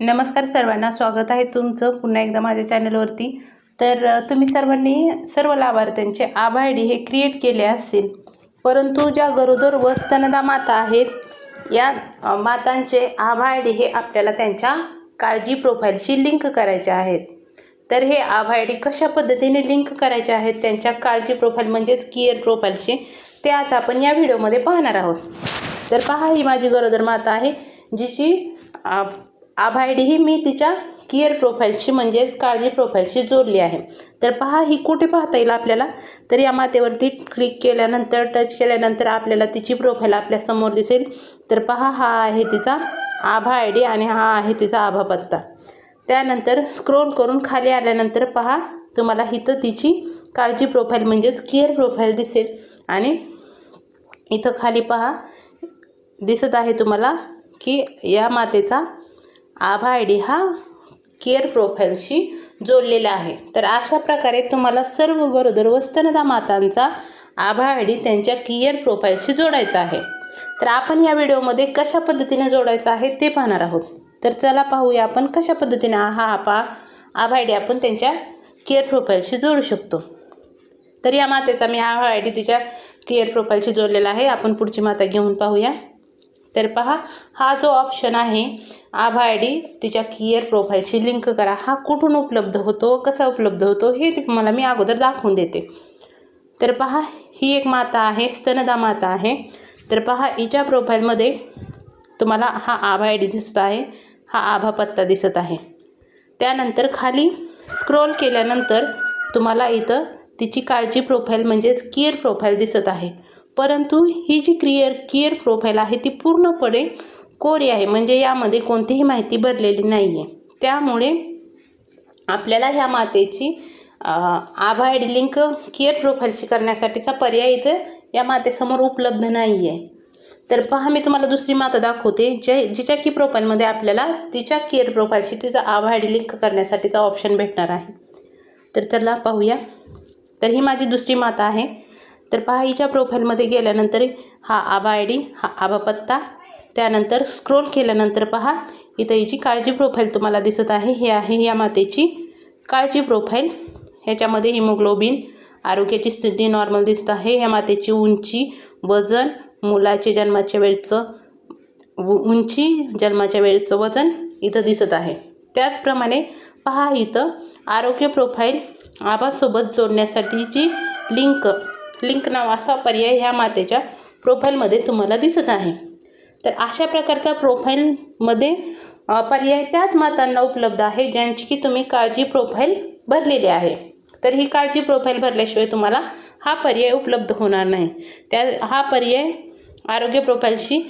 नमस्कार सर्वांना स्वागत आहे तुमचं पुन्हा एकदा माझ्या चॅनलवरती. तर तुम्ही सर्वांनी सर्व लाभार्थ्यांचे आभा डी हे क्रिएट केले असतील परंतु ज्या गरोदर व स्तनदा माता आहेत या मातांचे आभा डी हे आपल्याला त्यांच्या काळजी प्रोफाईलशी लिंक करायचे आहेत. तर हे आभा आय डी कशा पद्धतीने लिंक करायचे आहेत त्यांच्या काळजी प्रोफाईल म्हणजेच केअर प्रोफाईलशी ते आज आपण या व्हिडिओमध्ये पाहणार आहोत. तर पहा ही माझी गरोदर माता आहे जिची आ, आभा आय डी ही मी तिच्या केअर प्रोफाईलशी म्हणजेच काळजी प्रोफाईलशी जोडली आहे. तर पहा ही कुठे पाहता येईल आपल्याला? तर या मातेवरती क्लिक केल्यानंतर टच केल्यानंतर आपल्याला तिची प्रोफाईल आपल्यासमोर दिसेल. तर पहा हा आहे तिचा आभा आय डी आणि हा आहे तिचा आभा पत्ता. त्यानंतर स्क्रोल करून खाली आल्यानंतर पहा तुम्हाला इथं तिची काळजी प्रोफाईल म्हणजेच केअर प्रोफाईल दिसेल. आणि इथं खाली पहा दिसत आहे तुम्हाला की या मातेचा आभा आय डी हा केअर प्रोफाईलशी जोडलेला आहे. तर अशा प्रकारे तुम्हाला सर्व गरोदर व स्तनदा मातांचा आभा आय डी त्यांच्या केअर प्रोफाईलशी जोडायचा आहे. तर आपण या व्हिडिओमध्ये कशा पद्धतीने जोडायचं आहे ते पाहणार आहोत. तर चला पाहूया आपण कशा पद्धतीने हा आपा आभा आय डी आपण त्यांच्या केअर प्रोफाईलशी जोडू शकतो. तर या मातेचा मी हा आय डी तिच्या केअर प्रोफाईलशी जोडलेला आहे. आपण पुढची माता घेऊन पाहूया. तर पहा हा जो ऑप्शन आहे आभा आय डी तिच्या केअर प्रोफाईलशी लिंक करा. हा कुठून उपलब्ध होतो कसा उपलब्ध होतो हे तुम्हाला मी अगोदर दाखवून देते. तर पहा ही एक माता आहे स्तनदा माता आहे. तर पहा हिच्या प्रोफाईलमध्ये तुम्हाला हा आभा आय डी दिसत आहे हा आभा पत्ता दिसत आहे. त्यानंतर खाली स्क्रोल केल्यानंतर तुम्हाला इथं तिची काळजी प्रोफाईल म्हणजेच किअर प्रोफाईल दिसत आहे. परंतु ही जी क्रिअर केअर प्रोफाईल आहे ती पूर्णपणे कोरी आहे. म्हणजे यामध्ये कोणतीही माहिती भरलेली नाही आहे त्यामुळे आपल्याला ह्या मातेची आभाड लिंक केअर प्रोफाईलशी करण्यासाठीचा पर्याय इथं या मातेसमोर उपलब्ध नाही आहे तर पहा मी तुम्हाला दुसरी माता दाखवते ज्या जिच्या की प्रोफाईलमध्ये आपल्याला तिच्या केअर प्रोफाईलशी तिचा आभाड आय लिंक करण्यासाठीचा ऑप्शन भेटणार आहे. तर चला पाहूया. तर ही माझी दुसरी माता आहे. तर पहा हिच्या प्रोफाईलमध्ये गेल्यानंतर हा आभा आय डी हा आभा पत्ता त्यानंतर स्क्रोल केल्यानंतर पहा इथं हिची काळजी प्रोफाईल तुम्हाला दिसत आहे. हे आहे या मातेची काळजी प्रोफाईल ह्याच्यामध्ये हिमोग्लोबिन आरोग्याची स्थिती नॉर्मल दिसत आहे. या मातेची उंची वजन मुलाचे जन्माच्या वेळचं उंची जन्माच्या वेळचं वजन इथं दिसत आहे. त्याचप्रमाणे पहा इथं आरोग्य प्रोफाईल आबासोबत जोडण्यासाठीची लिंक लिंक नाव असा पर्याय ह्या मातेच्या प्रोफाईलमध्ये तुम्हाला दिसत आहे. तर अशा प्रकारचा प्रोफाईलमध्ये पर्याय त्याच मातांना उपलब्ध आहे ज्यांची की तुम्ही काळजी प्रोफाईल भरलेली आहे. तर ही काळजी प्रोफाईल भरल्याशिवाय तुम्हाला हा पर्याय उपलब्ध होणार नाही. त्या हा पर्याय आरोग्य प्रोफाईलशी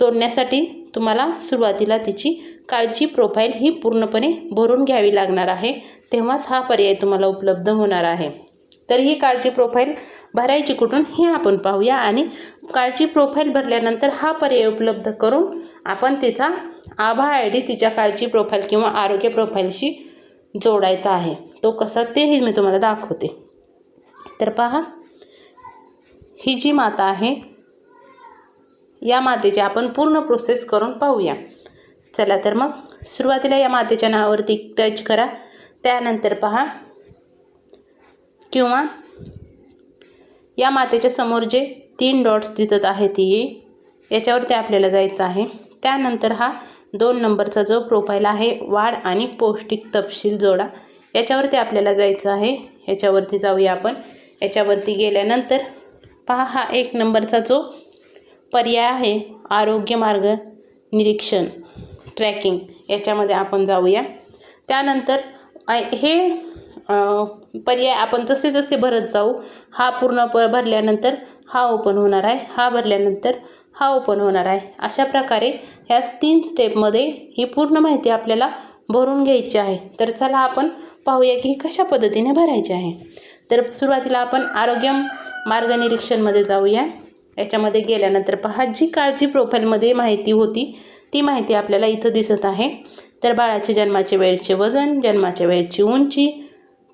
जोडण्यासाठी तुम्हाला सुरुवातीला तिची काळजी प्रोफाईल ही पूर्णपणे भरून घ्यावी लागणार आहे. तेव्हाच हा पर्याय तुम्हाला उपलब्ध होणार आहे. तर ही काळजी प्रोफाईल भरायची कुठून हे आपण पाहूया आणि काळजी प्रोफाईल भरल्यानंतर हा पर्याय उपलब्ध करून आपण तिचा आभा आय डी तिच्या काळजी प्रोफाईल किंवा आरोग्य प्रोफाईलशी जोडायचा आहे. तो कसा तेही मी तुम्हाला दाखवते. तर पहा ही जी माता आहे या मातेची आपण पूर्ण प्रोसेस करून पाहूया. चला तर मग सुरुवातीला या मातेच्या नावावरती टच करा. त्यानंतर पहा किंवा या मातेच्या समोर जे तीन डॉट्स दिसत आहे ती याच्यावरती आपल्याला जायचं आहे. त्यानंतर हा दोन नंबरचा जो प्रोफाईल आहे वाढ आणि पौष्टिक तपशील जोडा याच्यावरती आपल्याला जायचं आहे. याच्यावरती जाऊया आपण. याच्यावरती गेल्यानंतर पहा हा एक नंबरचा जो पर्याय आहे आरोग्य मार्ग निरीक्षण ट्रॅकिंग याच्यामध्ये आपण जाऊया. त्यानंतर हे पर्याय आपण जसे जसे भरत जाऊ हा पूर्ण प भरल्यानंतर हा ओपन होणार आहे हा भरल्यानंतर हा ओपन होणार आहे. अशा प्रकारे ह्या तीन स्टेपमध्ये ही पूर्ण माहिती आपल्याला भरून घ्यायची आहे. तर चला आपण पाहूया की ही कशा पद्धतीने भरायची आहे. तर सुरुवातीला आपण आरोग्य मार्गनिरीक्षणमध्ये जाऊया. याच्यामध्ये गेल्यानंतर पहा जी काळजी प्रोफाईलमध्ये माहिती होती ती माहिती आपल्याला इथं दिसत आहे. तर बाळाचे जन्माचे वेळचे वजन जन्माच्या वेळची उंची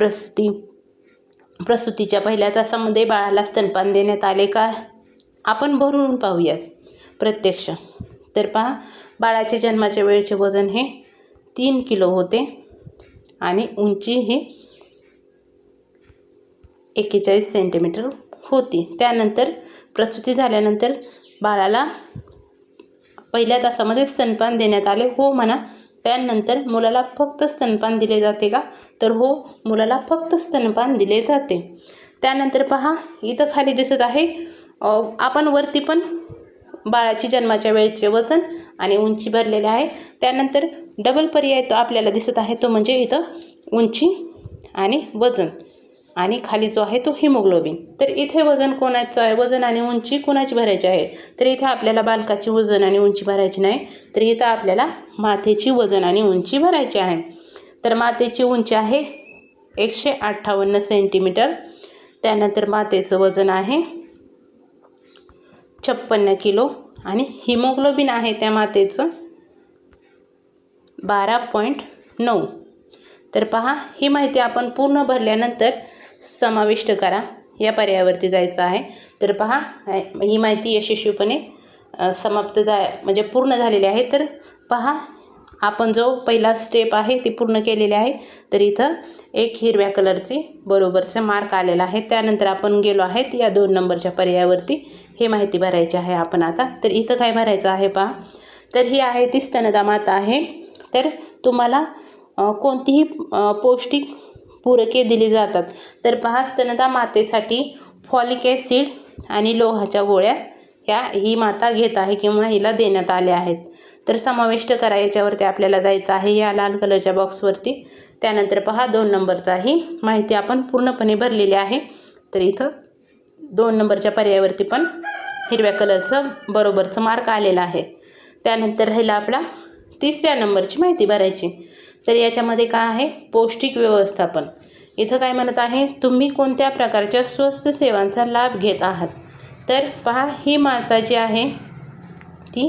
प्रसूती. प्रसूतीच्या पहिल्या तासामध्ये बाळाला स्तनपान देण्यात आले का? आपण भरून पाहूया प्रत्यक्ष. तर पहा बाळाचे जन्माच्या वेळचे वजन हे तीन किलो होते आणि उंची ही एक्केचाळीस सेंटीमीटर होती. त्यानंतर प्रसूती झाल्यानंतर बाळाला पहिल्या तासामध्ये स्तनपान देण्यात आले. हो म्हणा त्यानंतर मुलाला फक्त स्तनपान दिले जाते का? तर हो मुलाला फक्त स्तनपान दिले जाते. त्यानंतर पहा इथं खाली दिसत आहे आपण वरती पण बाळाची जन्माच्या वेळेचे वजन आणि उंची भरलेले आहे. त्यानंतर डबल पर्याय तो आपल्याला दिसत आहे तो म्हणजे इथं उंची आणि वजन. आणि खाली जो आहे तो हिमोग्लोबिन. तर इथे वजन कोणाचं आहे? वजन आणि उंची कोणाची भरायची आहे? तर इथे आपल्याला बालकाची वजन आणि उंची भरायची नाही. तर इथं आपल्याला मातेची वजन आणि उंची भरायची आहे. तर मातेची उंची आहे एकशे अठ्ठावन्न सेंटीमीटर. त्यानंतर मातेचं वजन आहे छप्पन्न किलो आणि हिमोग्लोबिन आहे त्या मातेचं बारा पॉईंट नऊ. तर पहा ही माहिती आपण पूर्ण भरल्यानंतर समाविष्ट करा. या पर्यायावरती जायचं आहे. तर पहा ही माहिती यशस्वीपणे समाप्त जा म्हणजे पूर्ण झालेली आहे. तर पहा आपण जो पहिला स्टेप आहे ती पूर्ण केलेली आहे. तर इथं एक हिरव्या कलरची बरोबरचं मार्क आलेला आहे. त्यानंतर आपण गेलो आहेत या दोन नंबरच्या पर्यायावरती. हे माहिती भरायची आहे आपण आता. तर इथं काय भरायचं आहे पहा. तर ही आहे ती स्तनदा माता आहे. तर तुम्हाला कोणतीही पौष्टिक पूरके दिली जातात. तर पहा स्तनदा मातेसाठी फॉलिक ॲसिड आणि लोहाच्या गोळ्या ह्या ही माता घेत आहे किंवा हिला देण्यात आल्या आहेत. तर समाविष्ट करा याच्यावरती आपल्याला जायचं आहे या लाल कलरच्या बॉक्सवरती. त्यानंतर पहा दोन नंबरचाही माहिती आपण पूर्णपणे भरलेली आहे. तर इथं दोन नंबरच्या पर्यायावरती पण हिरव्या कलरचं बरोबरचं मार्क आलेला आहे. त्यानंतर राहिला आपला तिसऱ्या नंबरची माहिती भरायची. तर याच्यामध्ये काय आहे? पौष्टिक व्यवस्थापन. इथं काय म्हणत आहे? तुम्ही कोणत्या प्रकारच्या स्वस्त सेवांचा लाभ घेत आहात? तर पहा ही माता जी आहे ती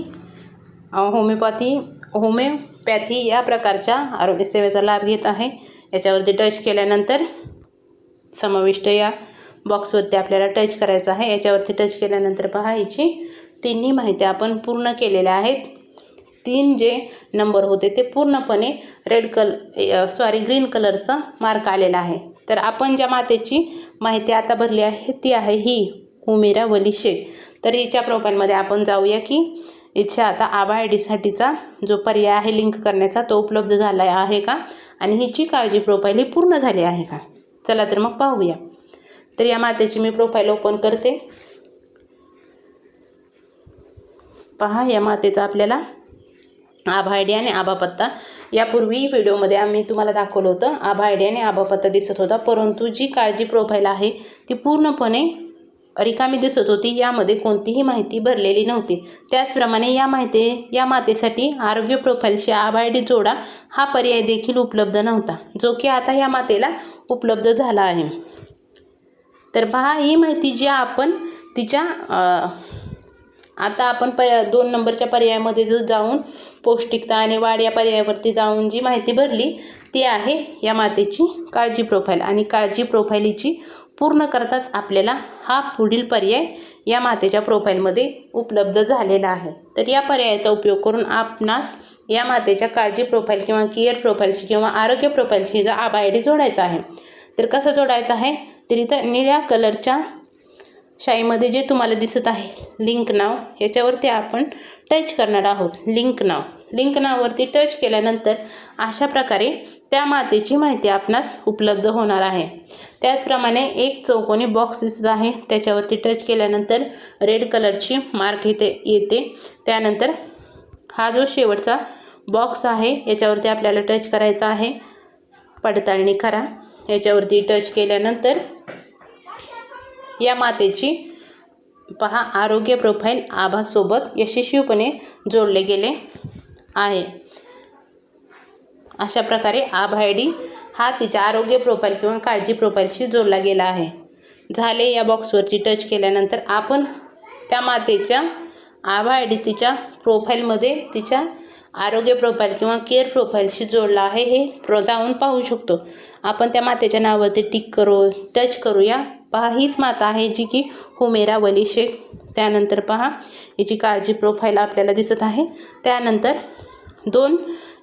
होमिओपॅथी होमिओपॅथी या प्रकारच्या आरोग्यसेवेचा लाभ घेत आहे. याच्यावरती टच केल्यानंतर समाविष्ट या बॉक्सवरती आपल्याला टच करायचं आहे. याच्यावरती टच केल्यानंतर पहा हिची तिन्ही माहिती आपण पूर्ण केलेल्या आहेत. तीन जे नंबर होते ते पूर्णपणे रेड कल सॉरी ग्रीन कलरचा मार्क आलेला आहे. तर आपण ज्या मातेची माहिती आता भरली आहे ती आहे ही उमेरा वली शेख तर हिच्या प्रोफाईलमध्ये आपण जाऊया की इच्छा आता आबा आय डीसाठीचा जो पर्याय आहे लिंक करण्याचा तो उपलब्ध झाला आहे का? आणि हिची काळजी प्रोफाईल ही पूर्ण झाली आहे का? चला तर मग पाहूया. तर या मातेची मी प्रोफाईल ओपन करते. पहा या मातेचा आपल्याला आभा आयडी आणि आभा पत्ता. यापूर्वी व्हिडिओमध्ये आम्ही तुम्हाला दाखवलं होतं आभा आयडी आणि आभा पत्ता दिसत होता. परंतु जी काळजी प्रोफाईल आहे ती पूर्णपणे रिकामी दिसत होती. यामध्ये कोणतीही माहिती भरलेली नव्हती. त्याचप्रमाणे या माहिती या मातेसाठी आरोग्य प्रोफाईलशी आभा आय डी जोडा हा पर्याय देखील उपलब्ध नव्हता जो की आता या मातेला उपलब्ध झाला आहे. तर पहा ही माहिती जी आपण तिच्या आता आपण प दोन नंबरच्या पर्यायामध्ये जर जाऊन पौष्टिकता आणि वाढ या पर्यायावरती जाऊन जी माहिती भरली ती आहे या मातेची काळजी प्रोफाईल आणि काळजी प्रोफाईलीची पूर्ण करताच आपल्याला हा पुढील पर्याय या मातेच्या प्रोफाईलमध्ये उपलब्ध झालेला आहे. तर या पर्यायाचा उपयोग करून आपणास या मातेच्या काळजी प्रोफाईल किंवा केअर प्रोफाईलशी किंवा आरोग्य प्रोफाईलशी जर आबा आय डी जोडायचा आहे तर कसं जोडायचं आहे? तर इथं निळ्या कलरच्या शाईमध्ये जे तुम्हाला दिसत आहे लिंक नाव याच्यावरती आपण टच करणार आहोत. Link now. लिंक नाववरती टच केल्यानंतर अशा प्रकारे त्या मातेची माहिती आपणास उपलब्ध होणार आहे. त्याचप्रमाणे एक चौकोनी बॉक्स दिसत आहे. त्याच्यावरती टच केल्यानंतर रेड कलरची मार्क इथे येते. त्यानंतर हा जो शेवटचा बॉक्स आहे याच्यावरती आपल्याला टच करायचा आहे. पडताळणी करा. याच्यावरती टच केल्यानंतर या मातेची पहा आरोग्य प्रोफाईल आभासोबत यशस्वीपणे जोडले गेले आहे. अशा प्रकारे आभा आय डी हा तिच्या आरोग्य प्रोफाईल किंवा काळजी प्रोफाईलशी जोडला गेला आहे. झाले या बॉक्सवरची टच केल्यानंतर आपण त्या मातेच्या आभा आय डी तिच्या प्रोफाईलमध्ये तिच्या आरोग्य प्रोफाईल किंवा केअर प्रोफाईलशी जोडला आहे हे जाऊन पाहू शकतो. आपण त्या मातेच्या नावावरती टिक करू टच करूया. पहा हीच माता आहे जी की हुमेरा वली शेख त्यानंतर पहा याची काळजी प्रोफाईल आपल्याला दिसत आहे. त्यानंतर दोन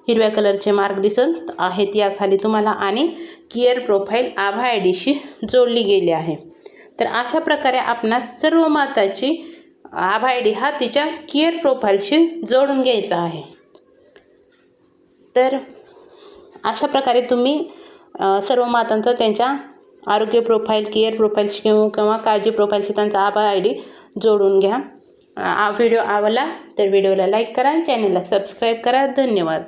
हिरव्या कलरचे मार्क दिसत आहेत याखाली तुम्हाला आणि किअर प्रोफाईल आभा आय डीशी जोडली गेली आहे. तर अशा प्रकारे आपणास सर्व माताची आभा आय डी हा तिच्या किअर प्रोफाईलशी जोडून घ्यायचा आहे. तर अशा प्रकारे तुम्ही सर्व मातांचा त्यांच्या आरोग्य प्रोफाईल केअर प्रोफाईलशी किंवा किंवा काळजी प्रोफाईलशी त्यांचा आभा आय डी जोडून घ्या. व्हिडिओ आवडला तर व्हिडिओला लाईक करा चॅनलला सबस्क्राईब करा. धन्यवाद.